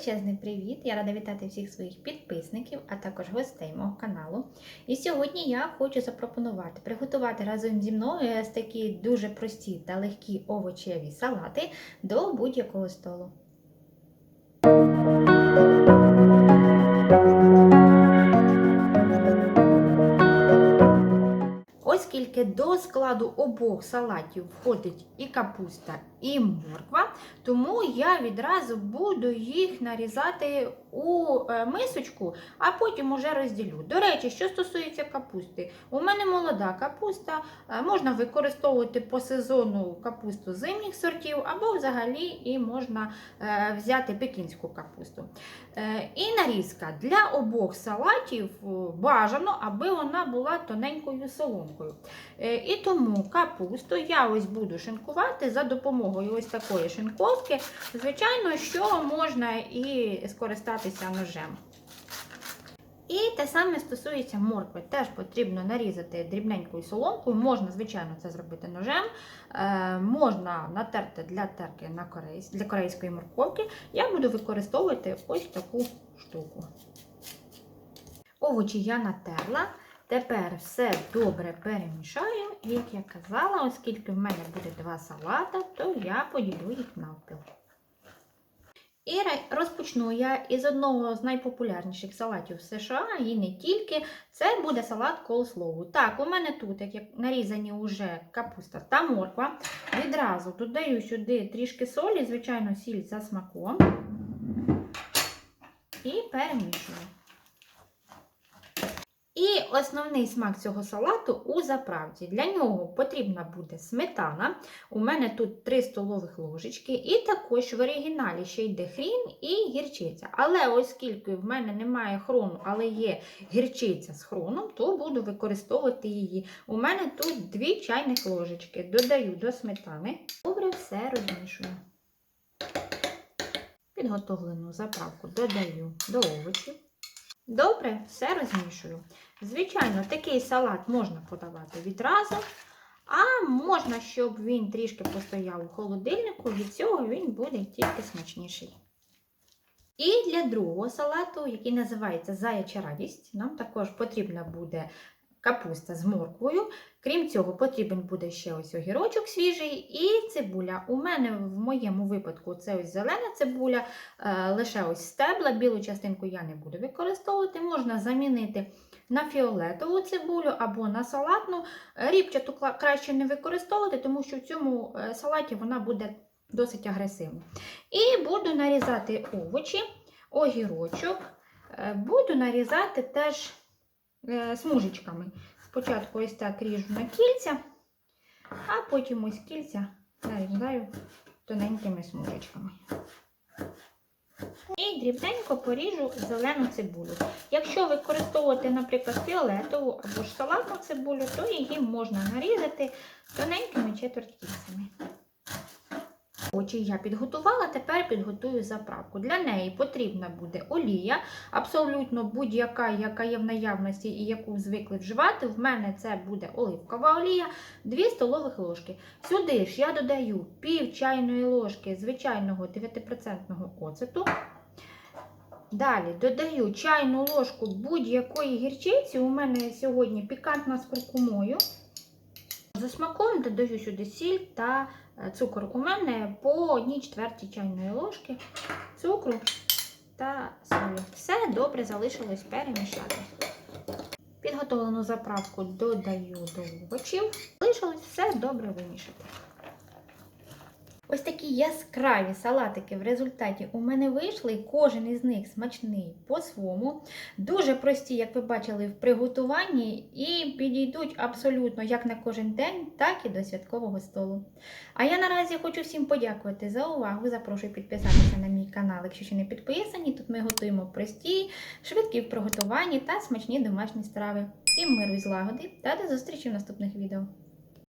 Величезний привіт! Я рада вітати всіх своїх підписників, а також гостей мого каналу. І сьогодні я хочу запропонувати приготувати разом зі мною ось такі дуже прості та легкі овочеві салати до будь-якого столу. Оскільки до складу обох салатів входить і капуста, і морква, тому я відразу буду їх нарізати у е, мисочку, а потім уже розділю. До речі, що стосується капусти, у мене молода капуста, е, можна використовувати по сезону капусту зимніх сортів, або взагалі і можна е, взяти пекінську капусту. І нарізка для обох салатів бажано, аби вона була тоненькою соломкою. І тому капусту я ось буду шинкувати за допомогою ось такої шинковки. Звичайно, що можна і скористатися ножем. І те саме стосується моркви. Теж потрібно нарізати дрібненькою соломкою. Можна, звичайно, це зробити ножем. Е, можна натерти для терки на корейсь, для корейської морковки. Я буду використовувати ось таку штуку. Овочі я натерла. Тепер все добре перемішаю. І, як я казала, оскільки в мене буде два салата, то я поділю їх навпіл. І розпочну я із одного з найпопулярніших салатів США, і не тільки. Це буде салат колослову. Так, у мене тут, як нарізані вже капуста та морква. Відразу додаю сюди трішки солі, звичайно, сіль за смаком. І перемішую. І основний смак цього салату у заправці. Для нього потрібна буде сметана. У мене тут 3 столових ложечки, і також в оригіналі ще йде хрін і гірчиця. Але оскільки в мене немає хрону, але є гірчиця з хроном, то буду використовувати її. У мене тут 2 чайних ложечки. Додаю до сметани. Добре все розмішую. Підготовлену заправку додаю до овочів. Добре, все розмішую. Звичайно, такий салат можна подавати відразу, а можна, щоб він трішки постояв у холодильнику, від цього він буде тільки смачніший. І для другого салату, який називається Заяча радість, нам також потрібна буде капуста з морквою. Крім цього, потрібен буде ще ось огірочок свіжий і цибуля. У мене в моєму випадку це ось зелена цибуля, е, лише ось стебла, білу частинку я не буду використовувати. Можна замінити на фіолетову цибулю або на салатну. Ріпчату краще не використовувати, тому що в цьому е, салаті вона буде досить агресивна. І буду нарізати овочі, огірочок, е, буду нарізати теж смужечками. Спочатку ось так ріжу на кільця, а потім ось кільця нарізаю тоненькими смужечками. І дрібненько поріжу зелену цибулю. Якщо використовувати, наприклад, фіолетову або ж салатну цибулю, то її можна нарізати тоненькими четвертькільцями. Очі я підготувала, тепер підготую заправку. Для неї потрібна буде олія, абсолютно будь-яка, яка є в наявності і яку звикли вживати. В мене це буде оливкова олія, 2 столових ложки. Сюди ж я додаю пів чайної ложки звичайного 9% оцету. Далі додаю чайну ложку будь-якої гірчиці. У мене сьогодні пікантна з куркумою. За смаком додаю сюди сіль та Е, цукор у мене по 1 четвертій чайної ложки цукру та солі. Все добре залишилось перемішати. Підготовлену заправку додаю до овочів. Залишилось все добре вимішати. Ось такі яскраві салатики в результаті у мене вийшли, кожен із них смачний по-своєму. Дуже прості, як ви бачили, в приготуванні, і підійдуть абсолютно як на кожен день, так і до святкового столу. А я наразі хочу всім подякувати за увагу. Запрошую підписатися на мій канал, якщо ще не підписані. Тут ми готуємо прості, швидкі в приготуванні та смачні домашні страви. Всім миру і злагоди та до зустрічі в наступних відео.